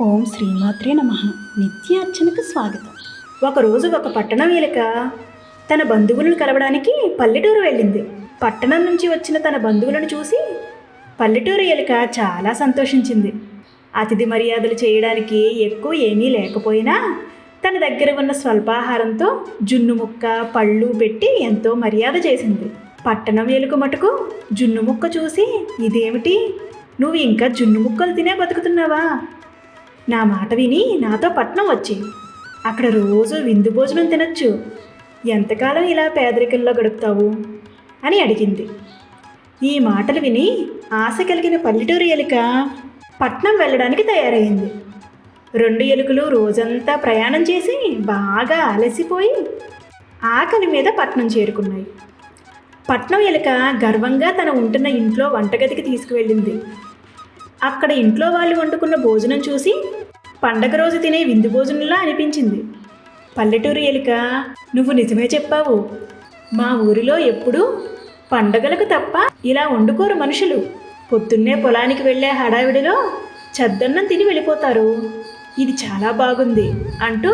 ఓం శ్రీమాత్రే నమ. నిత్యార్చనకు స్వాగతం. ఒకరోజు ఒక పట్టణం వెలుక తన బంధువులను కలవడానికి పల్లెటూరు వెళ్ళింది. పట్టణం నుంచి వచ్చిన తన బంధువులను చూసి పల్లెటూరు ఎలుక చాలా సంతోషించింది. అతిథి మర్యాదలు చేయడానికి ఎక్కువ ఏమీ లేకపోయినా తన దగ్గర ఉన్న స్వల్పాహారంతో జున్ను ముక్క పళ్ళు పెట్టి ఎంతో మర్యాద చేసింది. పట్టణం ఎలుక మటుకు జున్ను ముక్క చూసి ఇదేమిటి? నువ్వు ఇంకా జున్ను ముక్కలు తినే బతుకుతున్నావా? నా మాట విని నాతో పట్నం వచ్చి. అక్కడ రోజు విందు భోజనం తినచ్చు. ఎంతకాలం ఇలా పేదరికంలో గడుపుతావు? అని అడిగింది. ఈ మాటలు విని ఆశ కలిగిన పల్లెటూరు ఎలుక పట్నం వెళ్ళడానికి తయారైంది. రెండు ఎలుకలు రోజంతా ప్రయాణం చేసి బాగా అలసిపోయి ఆకలి మీద పట్నం చేరుకున్నాయి. పట్నం ఎలుక గర్వంగా తన ఉంటున్న ఇంట్లో వంటగదికి తీసుకువెళ్ళింది. అక్కడ ఇంట్లో వాళ్ళు వండుకున్న భోజనం చూసి పండగ రోజు తినే విందు భోజనంలా అనిపించింది. పల్లెటూరు ఎలుక నువ్వు నిజమే చెప్పావు. మా ఊరిలో ఎప్పుడూ పండగలకు తప్ప ఇలా వండుకోరు మనుషులు. పొద్దున్నే పొలానికి వెళ్ళే హడావిడిలో చద్దన్నం తిని వెళ్ళిపోతారు. ఇది చాలా బాగుంది అంటూ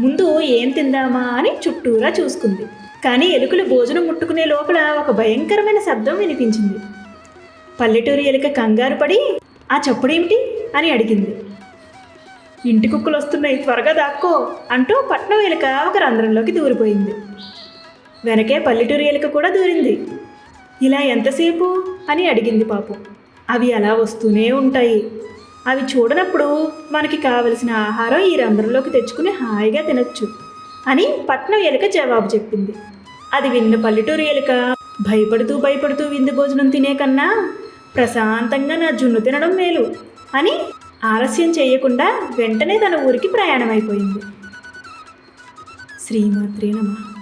ముందు ఏం తిందామా అని చుట్టూరా చూసుకుంది. కానీ ఎలుకలు భోజనం ముట్టుకునే లోపల ఒక భయంకరమైన శబ్దం వినిపించింది. పల్లెటూరు ఎలుక కంగారు పడి ఆ చప్పుడేమిటి? అని అడిగింది. ఇంటి కుక్కలు వస్తున్నాయి త్వరగా దాక్కో అంటూ పట్నం ఎలుక ఒక రంధ్రంలోకి దూరిపోయింది. వెనకే పల్లెటూరు ఎలుక కూడా దూరింది. ఇలా ఎంతసేపు? అని అడిగింది పాపం. అవి అలా వస్తూనే ఉంటాయి. అవి చూడనప్పుడు మనకి కావలసిన ఆహారం ఈ రంధ్రంలోకి తెచ్చుకుని హాయిగా తినచ్చు అని పట్నం ఎలుక జవాబు చెప్పింది. అది విన్న పల్లెటూరు ఎలుక భయపడుతూ భయపడుతూ విందు భోజనం తినే కన్నా ప్రశాంతంగా నా జున్ను తినడం మేలు అని ఆలస్యం చేయకుండా వెంటనే తన ఊరికి ప్రయాణమైపోయింది. శ్రీమాత్రే నమః.